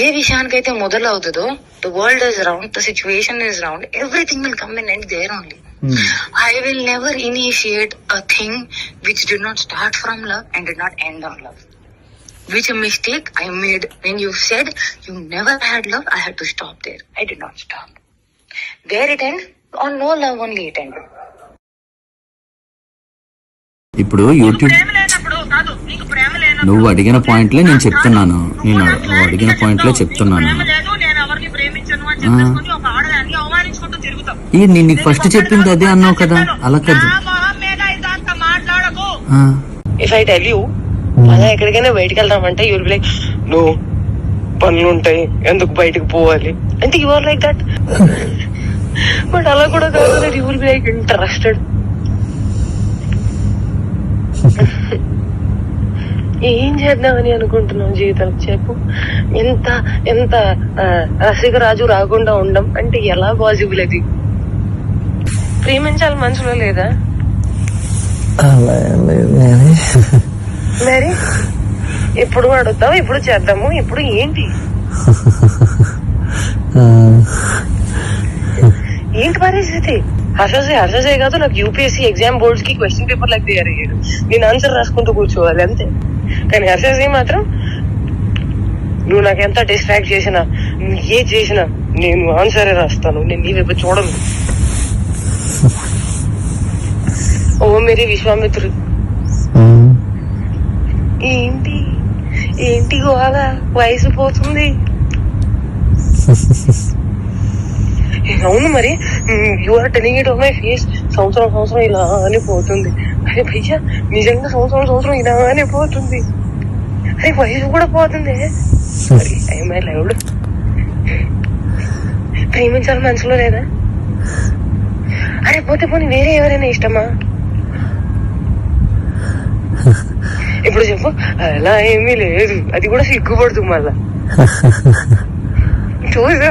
ఏ విషయానికైతే మొదలవుతుందో the world is round the situation is round everything will come in and there only will never initiate a thing which did not start from love and did not end on love. Which a mistake I made when you said you never had love, I had to stop there. I did not stop. Where it end? On no love only it ended. ఇప్పుడు YouTube నువ్వు అడిగిన పాయింట్లే నేను చెప్తున్నాను. నేను నువ్వు అడిగిన పాయింట్లే చెప్తున్నాను. ఈ నేను నీకు ఫస్ట్ చెప్పింది అదే అన్నావు కదా అలా కాదు. ఇఫ్ ఐ టెల్ యూ అలా ఎక్కడికైనా బయటకు వెళ్దామంటే యూర్ లైక్ నో పనులు ఉంటాయి ఎందుకు బయటకు పోవాలి? అంటే you are like that but అలా కూడా కాదు you will be like interested ఏం చేద్దామని అనుకుంటున్నావు జీవితం చెప్పు. ఎంత ఎంత రసికరాజు రాకుండా ఉండం అంటే ఎలా పాసిబుల్ అది? ప్రేమించాలి మనసులో లేదా? మరి? ఎప్పుడు అడుగుతావు ఇప్పుడు చేద్దాము ఇప్పుడు ఏంటి? ఏంటి పరిస్థితి? హర్షసే హర్షసే కాదు నాకు యూపీఎస్సీ ఎగ్జామ్ బోర్డ్స్కి క్వశ్చన్ పేపర్ లాగా తయారు అయ్యాడు నేను ఆన్సర్ రాసుకుంటూ కూర్చోవాలి అంతే కానీ హర్షసే మాత్రం నువ్వు నాకు ఎంత డిస్ట్రాక్ట్ చేసినా నువ్వు ఏ చేసినా నేను ఆన్సరే రాస్తాను నేను నీ వైపు చూడను ఓ మేరీ విశ్వామిత్రుడు ఉమ్, ఏంటి ఏంటి గోళ వయసు పోతుంది అవును మరి. You are telling it of my face సంవత్సరం సంవత్సరం ఇలానే పోతుంది. అరే భయ్యా నిజంగా సంవత్సరం సంవత్సరం ఇలానే పోతుంది. అరే వయసు కూడా పోతుంది. మై లైవ్డ్ ప్రేమించాలి మనసులో లేదా? అరే పోతే పోనీ వేరే ఎవరైనా ఇష్టమా? ఇప్పుడు చెప్పు. అలా ఏమీ లేదు. అది కూడా సిగ్గుపడుతుంది మళ్ళా. చూసా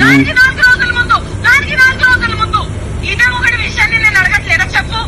దానికి నాలుగు రోజుల ముందు దానికి నాలుగు రోజుల ముందు. ఇదే ఒకటి విషయాన్ని నేను అడగట్లేదా? చెప్పు.